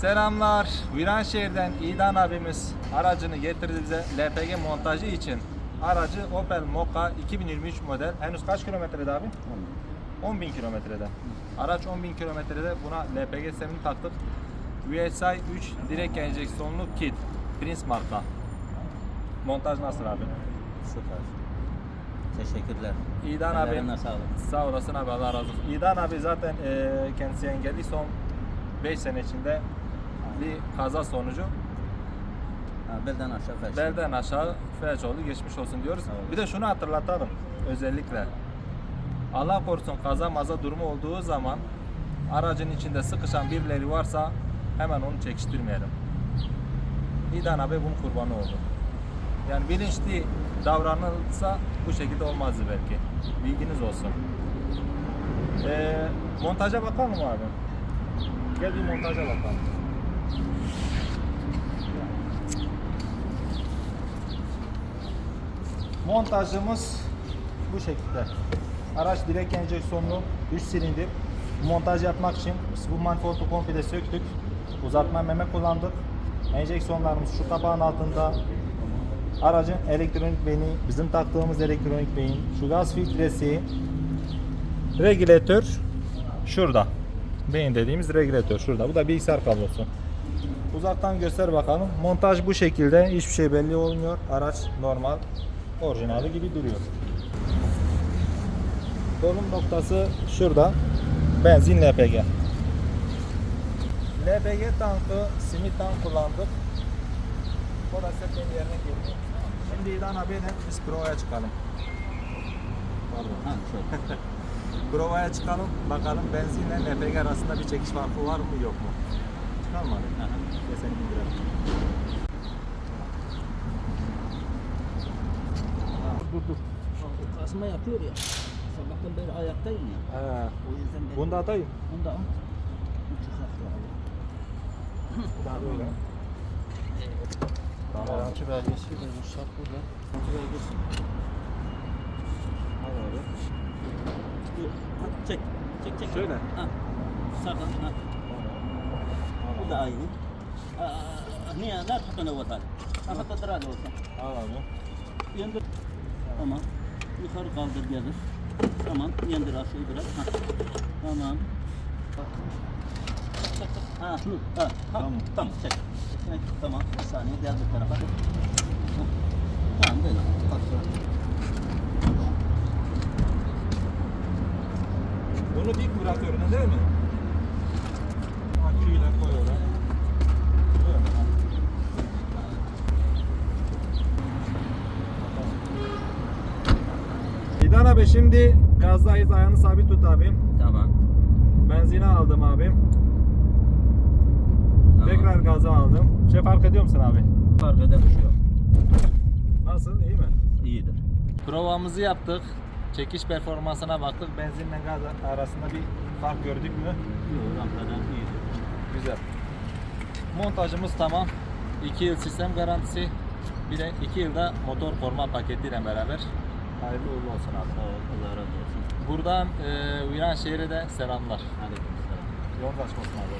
Selamlar. Viranşehir'den İdan abimiz aracını getirdi bize LPG montajı için. Aracı Opel Mokka 2023 model. Henüz kaç kilometrede abi? 10 bin kilometrede. Araç 10 bin kilometrede buna LPG sistemini taktık. VSI 3 direkt enjeksiyonlu kit. Prince marka. Montaj nasıl abi? Süper. Teşekkürler. İdan abi. Sağlık. Sağ olasın abi Allah razı olsun. İdan abi zaten e, kendisi engelli son 5 sene içinde bir kaza sonucu Ha, belden aşağı felç. belden aşağı felç oldu geçmiş olsun diyoruz. Evet. Bir de şunu hatırlatalım özellikle. Allah korusun kaza maza durumu olduğu zaman aracın içinde sıkışan birileri varsa hemen onu çekiştirmeyelim. İdan abi bunun kurbanı oldu. Yani bilinçli davranılsa bu şekilde olmazdı belki. Bilginiz olsun. Ee, montaja bakalım mı abi? Gel bir montaja bakalım. Montajımız bu şekilde. Araç direkt enjeksiyonlu 3 silindir. Montaj yapmak için bu manifoldu komple söktük. Uzatma meme kullandık. Enjeksiyonlarımız şu kapağın altında. Aracın elektronik beyni, bizim taktığımız elektronik beyin, şu gaz filtresi, regülatör şurada. Beyin dediğimiz regülatör şurada. Bu da bilgisayar kablosu. Uzaktan göster bakalım. Montaj bu şekilde. Hiçbir şey belli olmuyor. Araç normal orijinali gibi duruyor. Dolum noktası şurada. Benzin LPG. LPG tankı, simit tank kullandık. Da sepetin yerine girdi. Şimdi İlhan abiyle biz provaya çıkalım. Pardon. Ha, şöyle. Provaya çıkalım. Bakalım benzinle LPG arasında bir çekiş farkı var mı yok mu? Çıkalım abi. Aha. Gel seni bindirelim. Dur dur. Kasma yapıyor ya. Sabahtan beri ayaktayım ya. He. O yüzden ben... Bunu da atayım. Bunu da al. Bu çıkart ya. Bu da böyle. Tamam. Garanti belgesi de bu şart burada. Garanti belgesi. Al abi. Çek. Çek çek. Şöyle. Ha. Sağdan. Ha. Bu da aynı. Aa, niye? Ne o vatan? Aha da durad olsun. Al abi. Yandır. Tamam. Yukarı kaldır gelir. Tamam. Yandır aşağı biraz. Ha. Tamam. Ha. Ha, ha. Tamam. Tamam. Çek. Çek. Tamam. Bir saniye. Gel bu tarafa. Ha. Tamam böyle. Bunu dik bırakıyorum değil mi? Aküyle koy oraya. Böyle mi? İdan abi şimdi gazdayız ayağını sabit tut abim. Tamam. Benzini aldım abim. Tamam. Tekrar gaza aldım. Şey fark ediyor musun abi? Fark yok. Nasıl iyi mi? İyidir. Provamızı yaptık. Çekiş performansına baktık. Benzinle gaz arasında bir fark gördük mü? Yok. Rampadan iyidir. Güzel. Montajımız tamam. 2 yıl sistem garantisi. Bir de 2 yılda motor koruma paketiyle beraber. Hayırlı uğurlu olsun abi. Sağ ol. Allah razı olsun. Buradan e, Viran şehre de selamlar. Aleyküm selam. Yoldaş olsun abi.